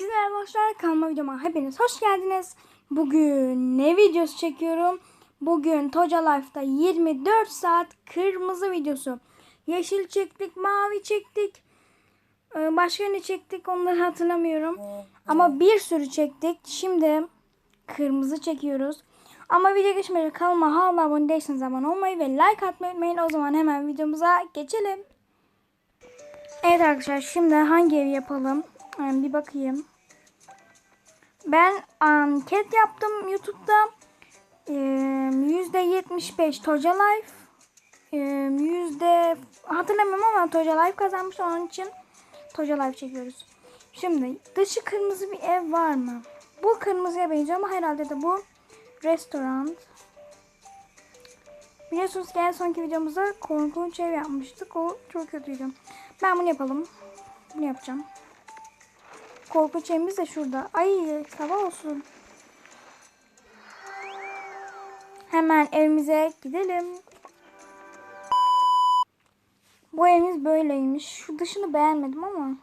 Herkese merhaba arkadaşlar kanalıma videoma hepiniz hoş geldiniz. Bugün ne videosu çekiyorum? Bugün Toca Life'da 24 saat kırmızı videosu. Yeşil çektik, mavi çektik. Ee, Başka ne çektik onları hatırlamıyorum. Ama bir sürü çektik. Şimdi kırmızı çekiyoruz. Ama video geçmeden kanalıma hala abone değilseniz abone olmayı ve like atmayı unutmayın. O zaman hemen videomuza geçelim. Evet arkadaşlar şimdi hangi ev yapalım? Ee, Bir bakayım. Ben anket yaptım YouTube'da. Ee, %75 Toca Life. Ee, Yüzde hatırlamıyorum ama Toca Life kazanmış onun için Toca Life çekiyoruz. Şimdi dışı kırmızı bir ev var mı? Bu kırmızıya benziyor ama herhalde de bu restoran. Biliyorsunuz ki en sonki videomuzda korkunç ev yapmıştık. O çok kötüydü. Ben bunu yapalım. Bunu yapacağım. Korkunç evimiz de şurada. Ay sabah olsun. Hemen evimize gidelim. Bu evimiz böyleymiş. Şu dışını beğenmedim ama.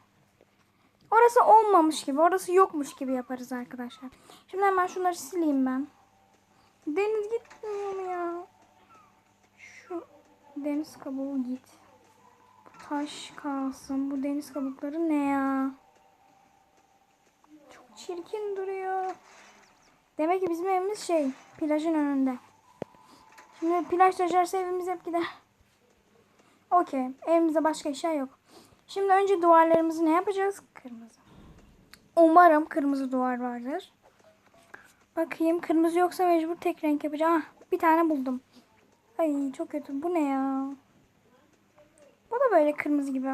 Orası olmamış gibi, orası yokmuş gibi yaparız arkadaşlar. Şimdi hemen şunları sileyim ben. Deniz gitmiyor mu ya? Şu deniz kabuğu git. Taş kalsın. Bu deniz kabukları ne ya? Çirkin duruyor. Demek ki bizim evimiz şey, plajın önünde. Şimdi plaj taşarsa evimiz hep gider. Okey. Evimizde başka eşya yok. Şimdi önce duvarlarımızı ne yapacağız? Kırmızı. Umarım kırmızı duvar vardır. Bakayım kırmızı yoksa mecbur tek renk yapacağım. Ah, bir tane buldum. Ay çok kötü. Bu ne ya? Bu da böyle kırmızı gibi.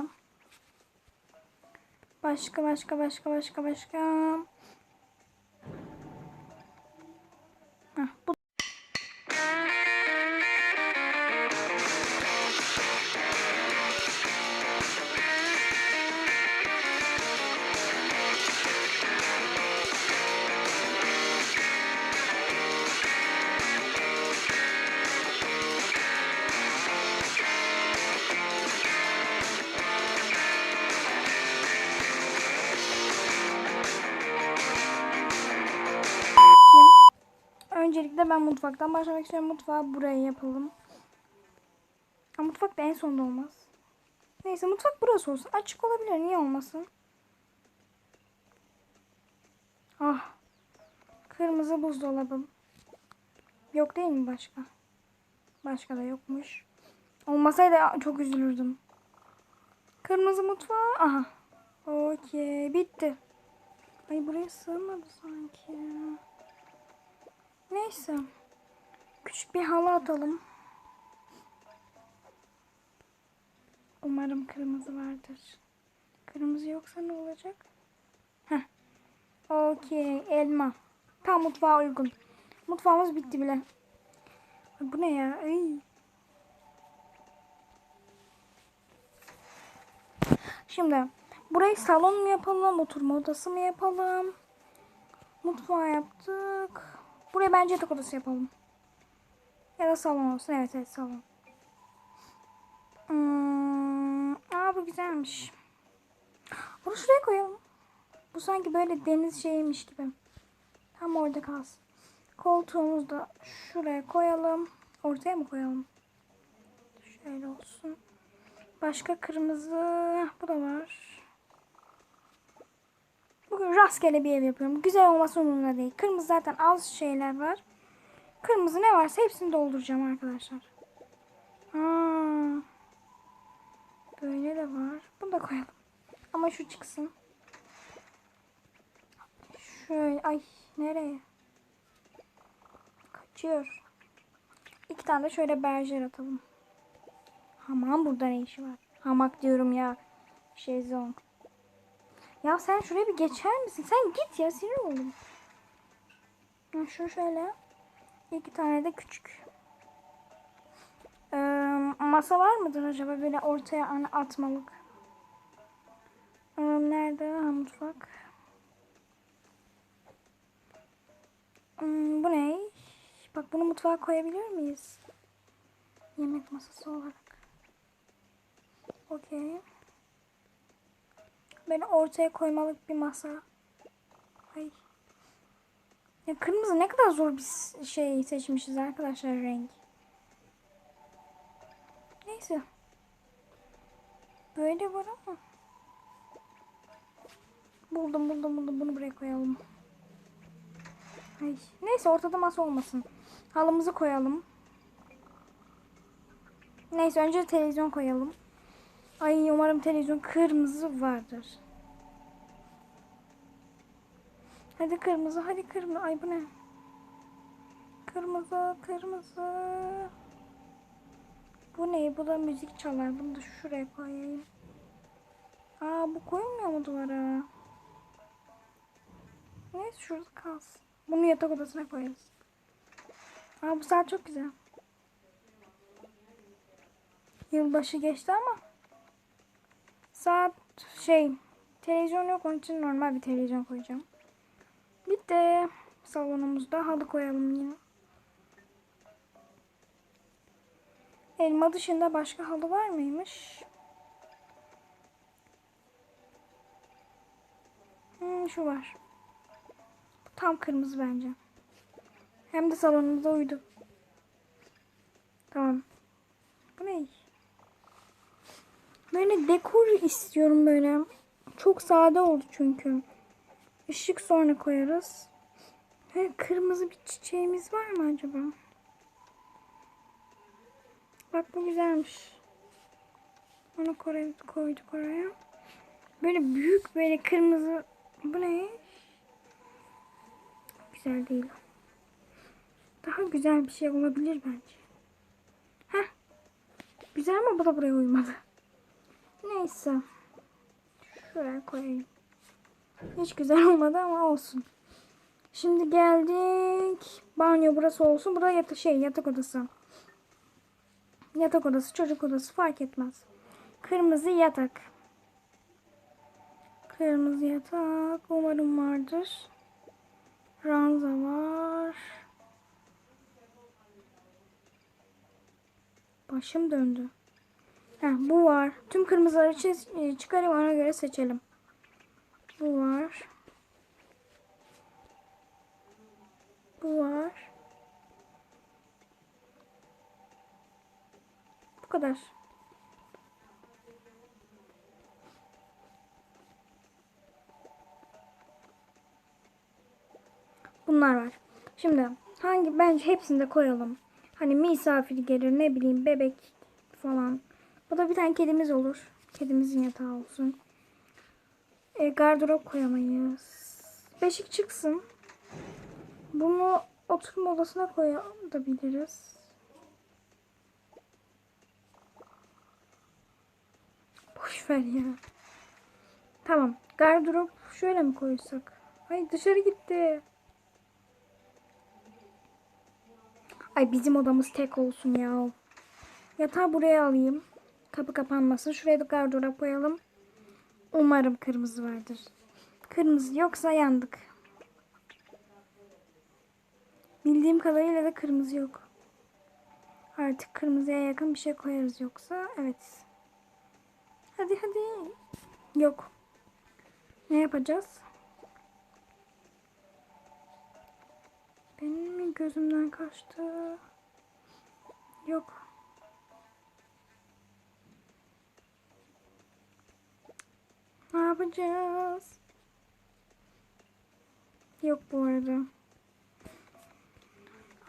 Başka başka başka başka başka. Heh, Öncelikle ben mutfaktan başlamak istiyorum. Mutfağı buraya yapalım. Ha, mutfak da en sonda olmaz. Neyse mutfak burası olsun. Açık olabilir. Niye olmasın? Ah. Kırmızı buzdolabım. Yok değil mi başka? Başka da yokmuş. Olmasaydı çok üzülürdüm. Kırmızı mutfağı. Aha. Okey. Bitti. Ay buraya sığmadı sanki. Neyse. Küçük bir halı atalım. Umarım kırmızı vardır. Kırmızı yoksa ne olacak? Heh. Okey. Elma. Tam mutfağa uygun. Mutfağımız bitti bile. Bu ne ya? Ay. Şimdi burayı salon mu yapalım, oturma odası mı yapalım? Mutfağı yaptık. Buraya bence yatak odası yapalım. Ya da salon olsun. Evet evet salon. Hmm, aa bu güzelmiş. Bunu şuraya koyalım. Bu sanki böyle deniz şeymiş gibi. Tam orada kalsın. Koltuğumuzu da şuraya koyalım. Ortaya mı koyalım? Şöyle olsun. Başka kırmızı. Bu da var. Bugün rastgele bir ev yapıyorum. Güzel olması umurumda değil. Kırmızı zaten az şeyler var. Kırmızı ne varsa hepsini dolduracağım arkadaşlar. Aa, böyle de var. Bunu da koyalım. Ama şu çıksın. Şöyle. Ay nereye? Kaçıyor. İki tane de şöyle berjer atalım. Hamam burada ne işi var? Hamak diyorum ya. Şezlong. Ya sen şuraya bir geçer misin? Sen git ya sinir oldum. Şu şöyle. İki tane de küçük. Ee, masa var mıdır acaba böyle ortaya hani atmalık? Ee, nerede? Ha, mutfak. Hmm, bu ne? Bak bunu mutfağa koyabiliyor muyuz? Yemek masası olarak. Okey. Ben ortaya koymalık bir masa. Ay. Ya kırmızı ne kadar zor bir şey seçmişiz arkadaşlar renk. Neyse. Böyle var ama. Buldum buldum buldum bunu buraya koyalım. Ay. Neyse ortada masa olmasın. Halımızı koyalım. Neyse önce televizyon koyalım. Ay umarım televizyon kırmızı vardır. Hadi kırmızı, hadi kırmızı. Ay bu ne? Kırmızı, kırmızı. Bu ne? Bu da müzik çalar. Bunu da şuraya koyayım. Aa bu koyulmuyor mu duvara? Neyse şurada kalsın. Bunu yatak odasına koyarız. Aa bu saat çok güzel. Yılbaşı geçti ama saat şey televizyon yok onun için normal bir televizyon koyacağım. Bitti. Salonumuzda halı koyalım yine. Elma dışında başka halı var mıymış? Hmm, şu var. Bu tam kırmızı bence. Hem de salonumuza uydu. Tamam. Bu ne? Böyle dekor istiyorum böyle. Çok sade oldu çünkü. Işık sonra koyarız. Ve kırmızı bir çiçeğimiz var mı acaba? Bak bu güzelmiş. Onu koy- koyduk oraya. Böyle büyük böyle kırmızı. Bu ne? Güzel değil. Daha güzel bir şey olabilir bence. Heh. Güzel ama bu da buraya uymadı. Neyse. Şuraya koyayım. Hiç güzel olmadı ama olsun. Şimdi geldik. Banyo burası olsun. Burada yatak şey yatak odası. Yatak odası, çocuk odası fark etmez. Kırmızı yatak. Kırmızı yatak umarım vardır. Ranza var. Başım döndü. Heh, bu var. Tüm kırmızıları e, çıkarayım ona göre seçelim. Bu var. Bu var. Bu kadar. Bunlar var. Şimdi hangi bence hepsini de koyalım. Hani misafir gelir ne bileyim bebek falan. Bu da bir tane kedimiz olur. Kedimizin yatağı olsun. E, gardırop koyamayız. Beşik çıksın. Bunu oturma odasına koyabiliriz. Boş ver ya. Tamam. Gardırop şöyle mi koysak? Ay dışarı gitti. Ay bizim odamız tek olsun ya. Yatağı buraya alayım. Kapı kapanmasın. Şuraya da gardırop koyalım. Umarım kırmızı vardır. Kırmızı yoksa yandık. Bildiğim kadarıyla da kırmızı yok. Artık kırmızıya yakın bir şey koyarız yoksa. Evet. Hadi hadi. Yok. Ne yapacağız? Benim gözümden kaçtı? Yok. Ne yapacağız? Yok bu arada.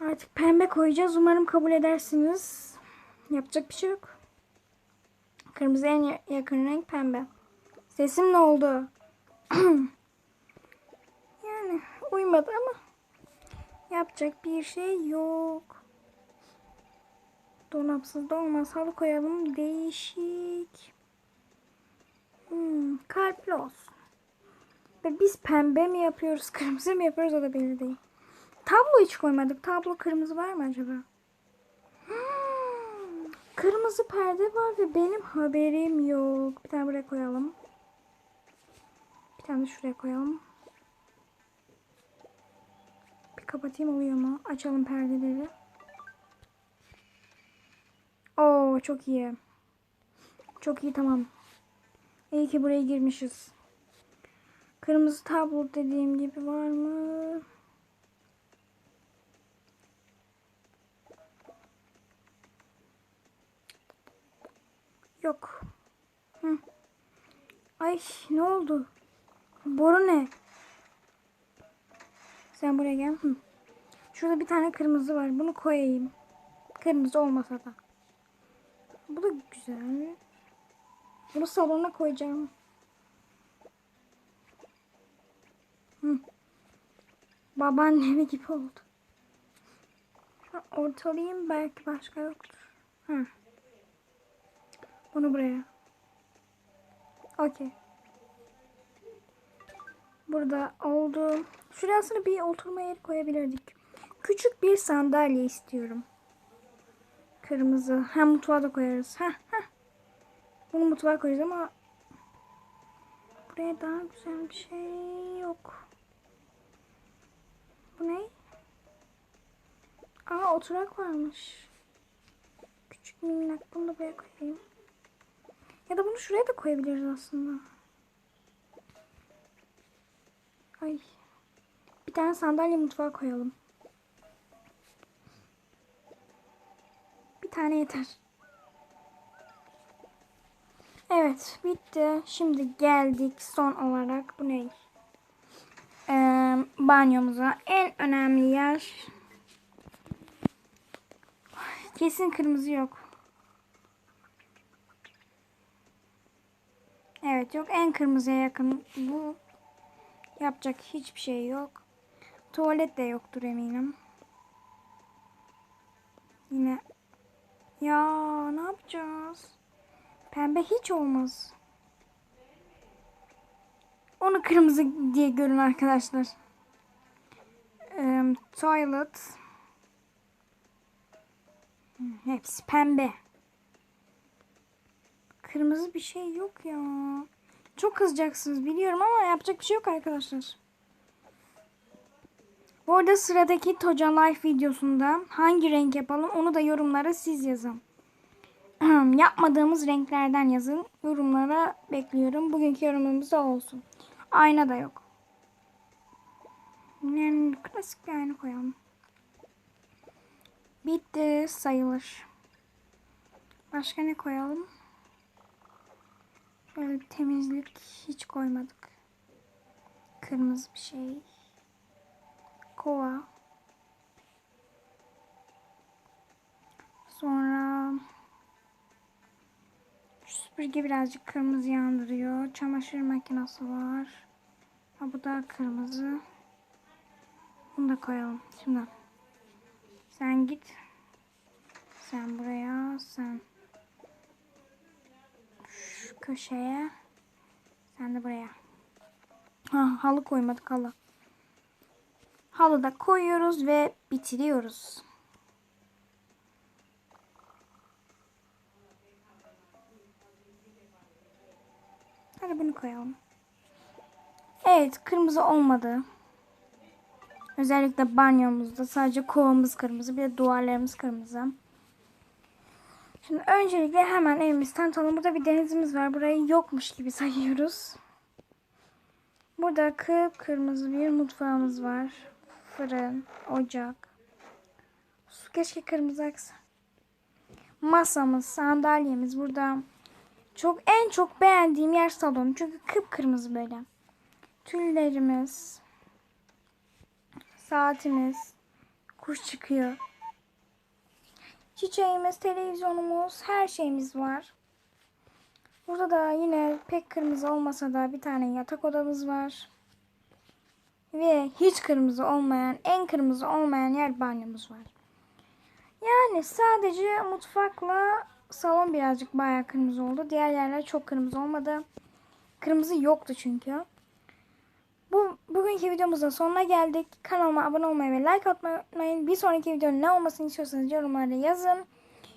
Artık pembe koyacağız. Umarım kabul edersiniz. Yapacak bir şey yok. Kırmızı en ya- yakın renk pembe. Sesim ne oldu? yani uymadı ama yapacak bir şey yok. Dolapsız da olmaz. Halı koyalım. Değişik. Hmm, kalpli olsun. Ve biz pembe mi yapıyoruz, kırmızı mı yapıyoruz o da belli değil. Tablo hiç koymadık. Tablo kırmızı var mı acaba? Hmm, kırmızı perde var ve benim haberim yok. Bir tane buraya koyalım. Bir tane de şuraya koyalım. Bir kapatayım oluyor mu? Açalım perdeleri. Oo çok iyi. Çok iyi tamam. İyi ki buraya girmişiz. Kırmızı tablo dediğim gibi var mı? Yok. Hı. Ay ne oldu? Boru ne? Sen buraya gel. Hı. Şurada bir tane kırmızı var. Bunu koyayım. Kırmızı olmasa da. Bu da güzel. Bunu salona koyacağım. Hı. Babaannemi gibi oldu. Ortalayayım belki başka yoktur. Hı. Bunu buraya. Okey. Burada oldu. Şuraya aslında bir oturma yeri koyabilirdik. Küçük bir sandalye istiyorum. Kırmızı. Hem mutfağa da koyarız. Heh. Bunu mutfağa koyacağız ama buraya daha güzel bir şey yok. Bu ne? Aa oturak varmış. Küçük minnak. Bunu da buraya koyayım. Ya da bunu şuraya da koyabiliriz aslında. Ay. Bir tane sandalye mutfağa koyalım. Bir tane yeter. Evet bitti. Şimdi geldik son olarak. Bu ne? Ee, banyomuza. En önemli yer. Kesin kırmızı yok. Evet yok. En kırmızıya yakın bu. Yapacak hiçbir şey yok. Tuvalet de yoktur eminim. Yine ya ne yapacağız? Pembe hiç olmaz. Onu kırmızı diye görün arkadaşlar. Ee, toilet. Hepsi pembe. Kırmızı bir şey yok ya. Çok kızacaksınız biliyorum ama yapacak bir şey yok arkadaşlar. Bu arada sıradaki Toca Life videosunda hangi renk yapalım onu da yorumlara siz yazın. Yapmadığımız renklerden yazın. Yorumlara bekliyorum. Bugünkü yorumumuz da olsun. Ayna da yok. Yani klasik bir ayna koyalım. Bitti sayılır. Başka ne koyalım? Şöyle bir temizlik hiç koymadık. Kırmızı bir şey. Kova. Sonra süpürge birazcık kırmızı yandırıyor. Çamaşır makinesi var. Ha, bu da kırmızı. Bunu da koyalım. Şimdi sen git. Sen buraya. Sen şu köşeye. Sen de buraya. Ha, halı koymadık halı. Halı da koyuyoruz ve bitiriyoruz. Hadi bunu koyalım. Evet kırmızı olmadı. Özellikle banyomuzda sadece kovamız kırmızı bir de duvarlarımız kırmızı. Şimdi öncelikle hemen evimizi tanıtalım. Burada bir denizimiz var. Burayı yokmuş gibi sayıyoruz. Burada kıpkırmızı bir mutfağımız var. Fırın, ocak. Su keşke kırmızı aksa. Masamız, sandalyemiz burada. Çok en çok beğendiğim yer salon. Çünkü kıpkırmızı böyle. Tüllerimiz. Saatimiz. Kuş çıkıyor. Çiçeğimiz, televizyonumuz, her şeyimiz var. Burada da yine pek kırmızı olmasa da bir tane yatak odamız var. Ve hiç kırmızı olmayan, en kırmızı olmayan yer banyomuz var. Yani sadece mutfakla salon birazcık bayağı kırmızı oldu. Diğer yerler çok kırmızı olmadı. Kırmızı yoktu çünkü. Bu bugünkü videomuzun sonuna geldik. Kanalıma abone olmayı ve like atmayı unutmayın. Bir sonraki videonun ne olmasını istiyorsanız yorumlara yazın.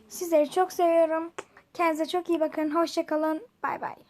Sizleri çok seviyorum. Kendinize çok iyi bakın. Hoşçakalın. Bay bay.